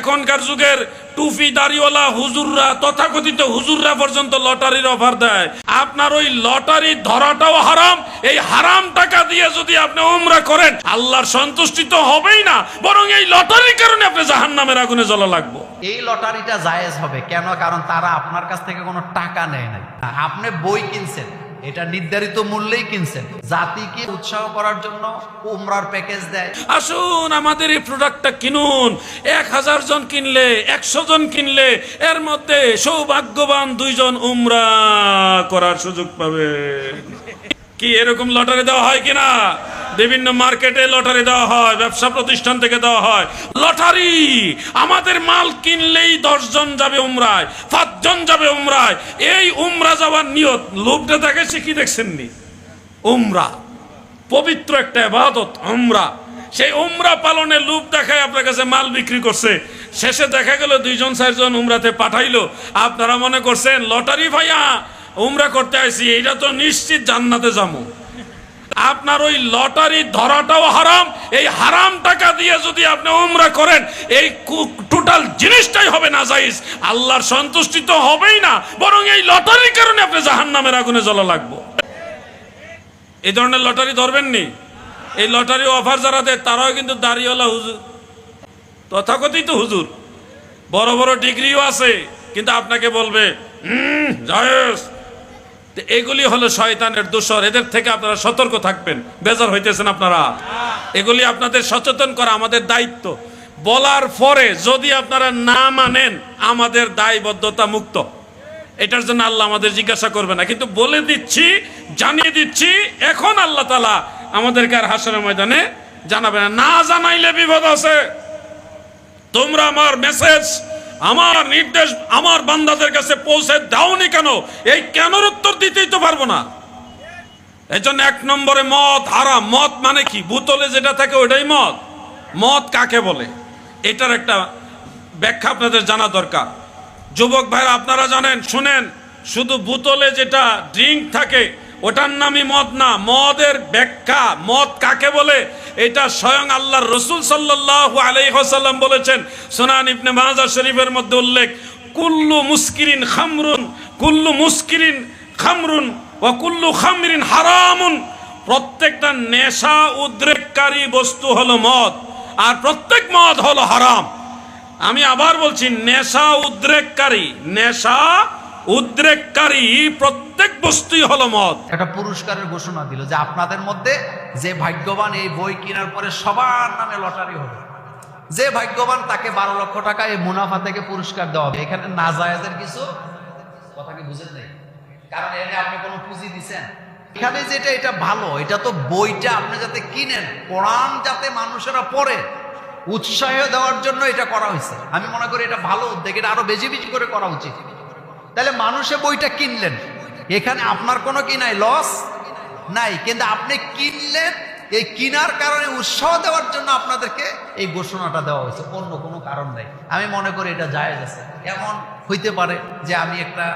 এখনকার যুগের টুপি দাড়িওয়ালা হুজুররা, তথাকথিত হুজুররা পর্যন্ত লটারির অফার দেয়। আপনার ওই লটারি ধরাটাও হারাম, এই হারাম টাকা দিয়ে যদি আপনি উমরা করেন, আল্লাহর সন্তুষ্টি তো হবেই না, বরং এই লটারির কারণে আপনি জাহান্নামের আগুনে জ্বলা লাগবো। এই লটারিটা জায়েজ হবে, কেন? কারণ তারা আপনার কাছ থেকে কোনো টাকা নেয় নাই। আপনি বই কিনছেন এটা নির্ধারিত মূল্যেই কিনছেন। জাতিকে উৎসাহ করার জন্য উমরার প্যাকেজ দেয়। আসুন, আমাদের এই প্রোডাক্টটা কিনুন। এক হাজার জন কিনলে, একশো জন কিনলে, এর মধ্যে সৌভাগ্যবান দুইজন উমরা করার সুযোগ পাবে। কি এরকম লটারি দেওয়া হয় কিনা? বিভিন্ন মার্কেটে লটারি দেওয়া হয়, ব্যবসা প্রতিষ্ঠান থেকে দেওয়া হয়। লটারি! আমাদের মাল কিনলেই দশজন যাবে উমরায়, পাঁচজন যাবে উমরায়। এই উমরা যাওয়ার নিয়ত লোকটা দেখেছে কি দেখছেননি? উমরা। পবিত্র একটা আবাদত উমরা। সেই উমরা পালনে লোভ দেখায় আপনার কাছে মাল বিক্রি করছে। শেষে দেখা গেল দুইজন, চারজন উমরাতে পাঠাইলো। আপনারা মনে করছেন, লটারি ভাইয়া, উমরা করতে আইছি এটা তো নিশ্চিত জান্নাতে যাব। আপনার ওই লটারি ধরাটাও হারাম এই হারাম টাকা দিয়ে যদি আপনি উমরা করেন এই টোটাল জিনিসটাই হবে না যাইজ আল্লাহর সন্তুষ্টি তো হবেই না বরং এই লটারির কারণে আপনি জাহান্নামের আগুনে জ্বলা লাগবো। এই ধরনের লটারি ধরবেননি? এই লটারি অফার যারা দেয় তারাও কিন্তু দাঁড়িয়েওয়ালা হুজুর। তথাকথিত হুজুর। বড় বড় ডিগ্রিও আছে কিন্তু আপনাকে বলবে "হুম, জায়েজ। এগুলি হলো শয়তানের দোষর। এদের থেকে আপনারা সতর্ক থাকবেন। বেজার হইতেছেন আপনারা। এগুলি আপনাদের সচেতন করা আমাদের দায়িত্ব। বলার পরে যদি আপনারা না মানেন, আমাদের দায়বদ্ধতা মুক্ত। এটার জন্য আল্লাহ আমাদের জিজ্ঞাসা করবে না। কিন্তু বলে দিচ্ছি, জানিয়ে দিচ্ছি, এখন আল্লাহ তালা আমাদেরকে আর হাসরের ময়দানে জানাবে না। না জানাইলে বিপদ আছে। তোমরা আমার মেসেজ আমার নির্দেশ আমার বান্দাদের কাছে পৌঁছে দাওনি কেন? এই কেনর উত্তর দিতেই তো পারব না। এই জন্য এক নম্বরে মদ হারাম। মদ মানে কি? বোতলে যেটা থাকে ওটাই মদ। মদ কাকে বলে? এটার একটা ব্যাখ্যা আপনাদের জানা দরকার। যুবক ভাইরা, আপনারা জানেন, শুনেন, শুধু বোতলে যেটা ড্রিঙ্ক থাকে ওটার নামই মদ না, মদের ব্যাখ্যা। মদ কাকে বলে? এটা স্বয়ং আল্লাহর রসুল সাল্লাল্লাহু আলাইহি ওয়াসাল্লাম বলেছেন। সুনান ইবনে মাজাহ শরীফের মধ্যে উল্লেখ, কুল্লু মুস্কিরিন খামরুন, কুল্লু মুস্কিরিন খামরুন ও কুল্লু খামরিন হারামুন। প্রত্যেকটা নেশা উদ্রেককারী বস্তু হলো মদ, আর প্রত্যেক মদ হলো হারাম। আমি আবার বলছি, নেশা উদ্রেককারী, নেশা উদ্রেককারী প্রত্যেক বস্তুই হলো মদ। একটা পুরস্কারের ঘোষণা দিল যে আপনাদের মধ্যে যে ভাগ্যবান এই বই কেনার পরে সবার নামে লটারি হবে। যে ভাগ্যবান তাকে বারো লক্ষ টাকা এই মুনাফা থেকে পুরস্কার দেওয়া হবে। এখানে না নাজায়েজের কিছু কথা কি বুঝেন নাই? কারণ এনে আপনি কোনো পুঁজি দিচ্ছেন এখানে যেটা, এটা ভালো, এটা তো বইটা আপনি যাতে কিনেন, কোরআন যাতে মানুষেরা পড়ে, উৎসাহ দেওয়ার জন্য এটা করা হয়েছে। আমি মনে করি এটা ভালো উদ্যোগ, এটা আরও বেশি বেশি করে করা উচিত। তাহলে মানুষে বইটা কিনলেন। এখানে আপনার কোনো কি নাই? লস নাই। কিন্তু আপনি কিনলেন, এই কিনার কারণে উৎসাহ দেওয়ার জন্য আপনাদেরকে এই ঘোষণাটা দেওয়া হয়েছে। অন্য কোনো কারণ নেই। আমি মনে করি এটা জায়েজ আছে। এমন হইতে পারে যে আমি একটা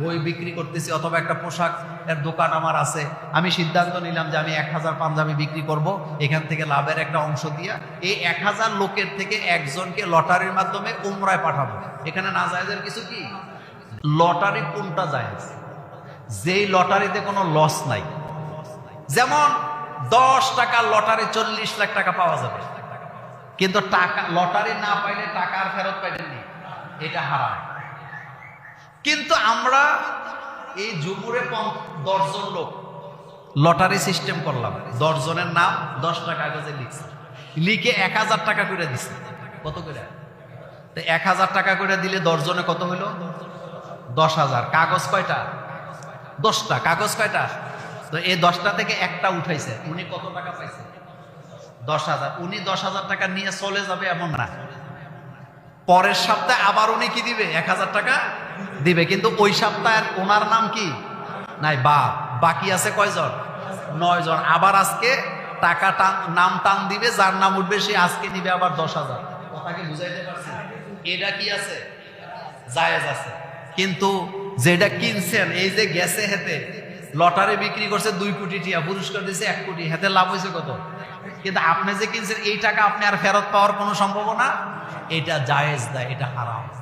বই বিক্রি করতেছি অথবা একটা পোশাক এর দোকান আমার আছে। আমি সিদ্ধান্ত নিলাম যে আমি এক হাজার পাঞ্জাবি বিক্রি করব। এখান থেকে লাভের একটা অংশ দিয়া এই এক হাজার লোকের থেকে একজনকে লটারির মাধ্যমে উমরায় পাঠাবো। এখানে না জায়েজের কিছু কি? লটারি কোনটা জায়েজ? যেই লটারিতে কোনো লস নাই। যেমন, দশ টাকা লটারি, চল্লিশ লাখ টাকা পাওয়া যাবে। কিন্তু টাকা, লটারি না পাইলে টাকা আর ফেরত পাইলেননি এটা হারাম। কিন্তু আমরা এই জুমুরে দশজন লোক লটারি সিস্টেম করলাম। দশজনের নাম দশ টাকা কাগজে লিখছে। লিখে এক হাজার টাকা করে দিচ্ছে কত করে? এক হাজার টাকা করে দিলে দশজনে কত হইল? দশ হাজার। কাগজ কয়টা? দশটা। কাগজ কয়টা? তো এই দশটা থেকে একটা উঠাইছে। উনি কত টাকা পাইছে? দশ হাজার। উনি দশ হাজার টাকা নিয়ে চলে যাবে এমন না। পরের সপ্তাহে আবার উনি কি দিবে? এক হাজার টাকা দিবে। কিন্তু ওই সপ্তাহে ওনার নাম কি? নাই বা বাকি আছে কয়জন? নয় জন আবার আজকে টাকা টান নাম টান দিবে, যার নাম উঠবে সে আজকে নিবে আবার দশ হাজার। কথাকে বুঝাইতে পারছেন? এটা কি আছে? জায়েজ আছে। কিন্তু যেটা কিনছেন, এই যে গেছে হেতে, লটারি বিক্রি করছে দুই কোটি টিয়া, পুরস্কার দিয়েছে এক কোটি, হেতে লাভ হয়েছে কত? কিন্তু আপনি যে কিনছেন, এই টাকা আপনি আর ফেরত পাওয়ার কোনো সম্ভাবনা? এটা জায়েজ দেয় এটা হারাম।